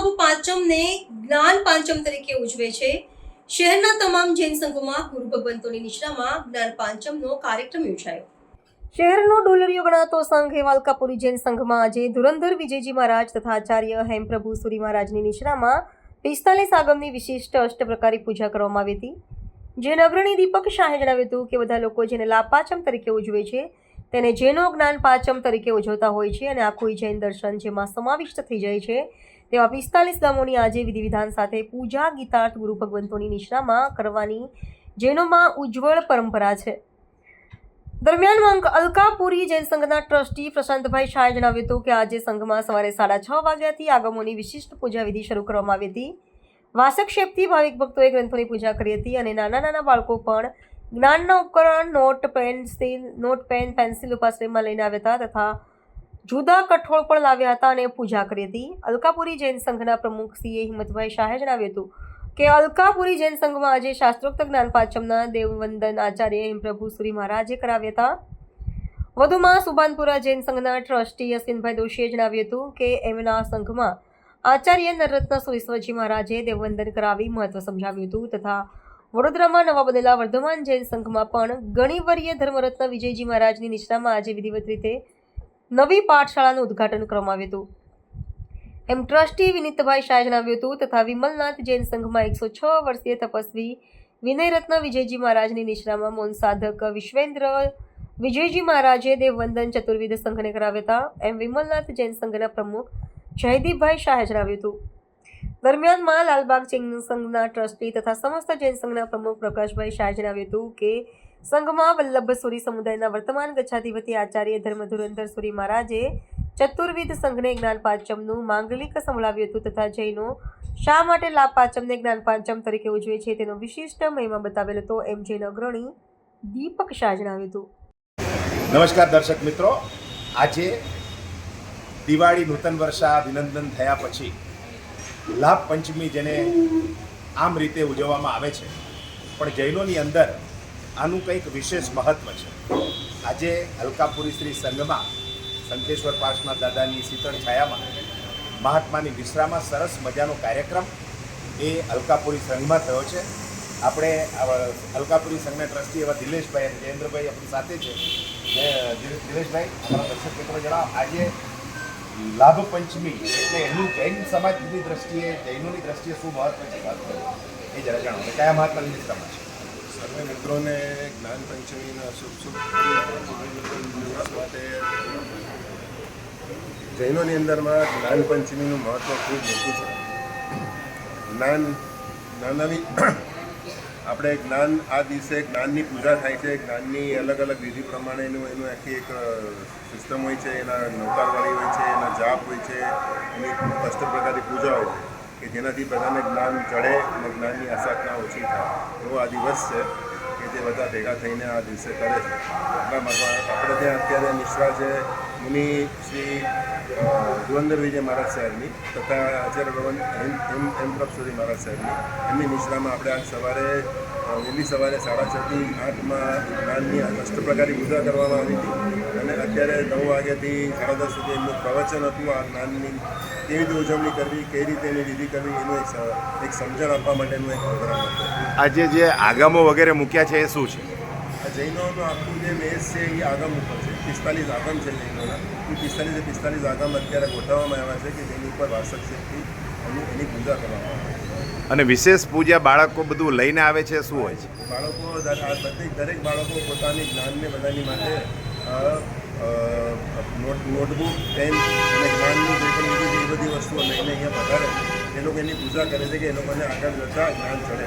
લાભ પાંચમને જ્ઞાન પાંચમ તરીકે ઉજવે છે. શહેરના તમામ જૈન સંઘોમાં ગુરુ ભગવંતોની નિશ્રામાં જ્ઞાન પાંચમનો કાર્યક્રમ યોજાયો. શહેરનો ડોલરિયો ગણાતો સંઘ હેવાલકાપુરી જૈન સંઘમાં આજે ધુરંધર વિજયજી મહારાજ તથા આચાર્ય હેમપ્રભુ સુરી મહારાજની નિશ્રામાં પિસ્તાલીસ આગમની વિશિષ્ટ અષ્ટપ્રકારી પૂજા કરવામાં આવી હતી. જૈન અગ્રણી દીપક શાહે જણાવ્યું હતું કે બધા લોકો જેને લાભ પાંચમ તરીકે ઉજવે છે તેને જૈનો જ્ઞાન પાંચમ તરીકે ઉજવતા હોય છે અને આખું જૈન દર્શન જેમાં સમાવિષ્ટ થઈ જાય છે. તેવા પિસ્તાલીસ ગામોની આજે વિધિ વિધાન સાથે પૂજા, ગીતાર્થ, ગુરુ ભગવંતોની નિશામાં કરવાની જૈનોમાં ઉજ્જવળ પરંપરા છે. દરમિયાન અંક અલકાપુરી જૈન સંઘના ટ્રસ્ટી પ્રશાંતભાઈ શાહે જણાવ્યું હતું કે આજે સંઘમાં સવારે સાડા છ વાગ્યાથી આગમોની વિશિષ્ટ પૂજા વિધિ શરૂ કરવામાં આવી હતી. વાસક્ષેપથી ભાવિક ભક્તોએ ગ્રંથોની પૂજા કરી હતી અને નાના નાના બાળકો પણ જ્ઞાનના ઉપકરણ, note, pencil, note, pen, pencil ઉપાશ્રયમાં લઈને આવ્યા હતા તથા જુદા કઠોળ પણ લાવ્યા હતા અને પૂજા કરી હતી. અલકાપુરી જૈન સંઘના પ્રમુખ સીએ હિંમતભાઈ શાહે જણાવ્યું હતું કે અલકાપુરી જૈન સંઘમાં આજે શાસ્ત્રોક્ત જ્ઞાન પાંચમના દેવવંદન આચાર્ય હિમપ્રભુ સુરી મહારાજે કરાવ્યા હતા. વધુમાં સુભાનપુરા જૈન સંઘના ટ્રસ્ટી અસિનભાઈ દોશીએ જણાવ્યું હતું કે એમના સંઘમાં આચાર્ય નરરત્ન સુરેશ્વરજી મહારાજે દેવવંદન કરાવી મહત્વ સમજાવ્યું હતું તથા વડોદરામાં નવા બનેલા વર્ધમાન જૈન સંઘમાં પણ ગણિવર્ય ધર્મરત્ન વિજયજી મહારાજની નિષ્ઠામાં આજે વિધિવત રીતે નવી પાઠશાળાનું ઉદ્ઘાટન કરવામાં આવ્યું હતું. એમ ટ્રસ્ટી વિનીતભાઈ શાહે જણાવ્યું હતું તથા વિમલનાથ જૈન સંઘમાં એકસો છ વર્ષીય તપસ્વી વિનયરત્ન વિજયજી મહારાજની નિષ્ઠામાં મૌન સાધક વિશ્વેન્દ્ર વિજયજી મહારાજે દેવવંદન ચતુર્વિધ સંઘને કરાવ્યા હતા. એમ વિમલનાથ જૈન સંઘના પ્રમુખ જયદીપભાઈ શાહે જણાવ્યું હતું. દરમિયાનમાં લાલબાગ જૈન સંઘના ટ્રસ્ટી તથા સમસ્ત જૈન સંઘના પ્રમુખ પ્રકાશભાઈ શાહે જણાવ્યું હતું કે સંઘમાં વલ્લભ સુરી સમુદાયના વર્તમાન ગચ્છાધિપતિ આચાર્ય ધર્મધુરંધર સુરી મહારાજે ચતુર્વિધ સંઘને જ્ઞાન માંગલિક સંભળાવ્યું હતું તથા જૈનો શા માટે લાભ પાંચમને જ્ઞાન પાંચમ તરીકે ઉજવે છે તેનો વિશિષ્ટ મહિમા બતાવેલો હતો એમ જૈન અગ્રણી દીપક શાહ જણાવ્યું હતું. નમસ્કાર દર્શક મિત્રો. આજે દિવાળી, નૂતન વર્ષા અભિનંદન થયા પછી લાભ પંચમી જેને આમ રીતે ઉજવવામાં આવે છે. પણ જૈનોની અંદર આનું કંઈક વિશેષ મહત્ત્વ છે. આજે અલકાપુરી શ્રી સંઘમાં સંકેશ્વર પાર્શના દાદાની શીતળ છાયામાં, મહાત્માની વિશ્રામાં સરસ મજાનો કાર્યક્રમ એ અલકાપુરી સંઘમાં થયો છે. આપણે હલકાપુરી સંઘના ટ્રસ્ટી એવા દિલેશભાઈ અને જયેન્દ્રભાઈ આપણી સાથે છે. દિલેશભાઈ, અમારા દર્શક મિત્રો જણાવો, આજે લાભ પંચમી એટલે એનું જૈન સમાજની દ્રષ્ટિએ જૈનોની દ્રષ્ટિએ શું મહત્વ છે વાત એ જરા જાણો કે કયા મહાત્માની વિશ્રામાં છે સર્વે મિત્રોને જ્ઞાન પંચમીના શુભ શુભ માટે જૈનોની અંદરમાં જ્ઞાન પંચમીનું મહત્ત્વ ખૂબ મોટું છે જ્ઞાન જ્ઞાનની આપણે જ્ઞાન, આ દિવસે જ્ઞાનની પૂજા થાય છે. જ્ઞાનની અલગ અલગ વિધિ પ્રમાણેનું એનું આખી એક સિસ્ટમ હોય છે. એના નવતારવાળી હોય છે, એના જાપ હોય છે. એની અષ્ટ પ્રકારની પૂજા હોય છે. કે જેનાથી બધાને જ્ઞાન ચડે અને જ્ઞાનની આસાધના ઓછી થાય. એવો આ દિવસ છે કે જે બધા ભેગા થઈને આ દિવસે કરે છે. એટલા માટે આપણે ત્યાં અત્યારે મિશ્રા છે. મુનિ શ્રી અ, વિજય મહારાજ સાહેબની તથા આચાર્ય ભગવાન એમ એમ એમ પ્રભસુરી મહારાજ સાહેબની એમની નિશ્રામાં આપણે આજ સવારે વહેલી સવારે સાડા છથી આઠમાં જ્ઞાનની અષ્ટ પ્રકારની પૂજા કરવામાં આવી હતી. અને અત્યારે નવ વાગ્યાથી સાડા દસ સુધી એમનું પ્રવચન હતું આ જ્ઞાનની કેવી રીતે ઉજવણી કરવી કઈ રીતે એની વિધિ કરવી એનું એક સમજણ આપવા માટેનું એક પ્રોગ્રામ હતો. આજે જે આગામો વગેરે મૂક્યા છે એ શું છે? જૈનોનું આખું જે મેસ છે એ આગમ ઉપર છે. પિસ્તાલીસ આગમ છે જૈનોના એ પિસ્તાલીસે પિસ્તાલીસ આગમ અત્યારે ગોઠવવામાં આવ્યા છે કે જેની ઉપર વાસક શક્તિ એની એની પૂજા કરવામાં આવે છે. અને વિશેષ પૂજા બાળકો બધું લઈને આવે છે શું હોય છે? બાળકો દરેક દરેક બાળકો પોતાની જ્ઞાનને બધાની માટે નોટબુક પેન અને જ્ઞાનની જે પણ બીજી છે એ બધી વસ્તુઓ લઈને અહીંયા પધારે એ લોકો એની પૂજા કરે છે કે એ લોકોને આગળ જતાં જ્ઞાન ચડે.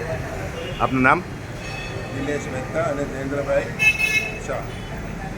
આપનું નામ? નિલેશ મહેતા અને જયેન્દ્રભાઈ શાહ.